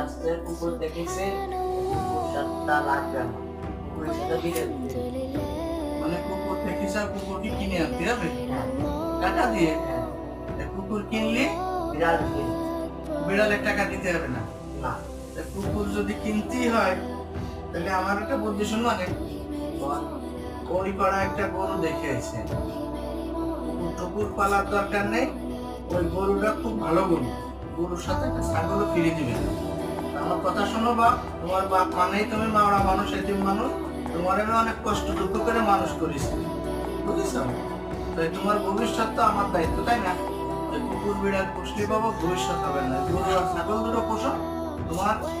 আসছে কুকুর দেখেছে কুকুর সাতটা লাগবে আমার কুকুরের সাথে মানে কুকুর থেকে স্যার কুকুরকে কিনে আনতে হবে টাকা দিয়ে কুকুর কিনলে বিড়াল বিড়ালের টাকা দিতে হবে না না কুকুর যদি কিনতেই হয়, তাহলে আমার একটা বুদ্ধি শুনো অনেক বল পাড়া একটা গরু দেখে আছে কুকুর পালার দরকার নেই, ওই গরুটা খুব ভালো গরু। গরুর সাথে একটা ছাগলও ফিরে দিবে। আমার কথা শোনো বাপ, তোমার বাপ মানেই তুমি মাওড়া মানুষ এটিম মানুষ। তোমার আমি অনেক কষ্ট দুঃখ করে মানুষ করেছি। বুঝেছ? তাই তোমার ভবিষ্যৎ তো আমার দায়িত্ব, তাই না? কুকুর বিড়াল পুষলি বাবা ভবিষ্যৎ হবে না। গরু আর ছাগল দুটো পোষো তোমার ভবিষ্যৎ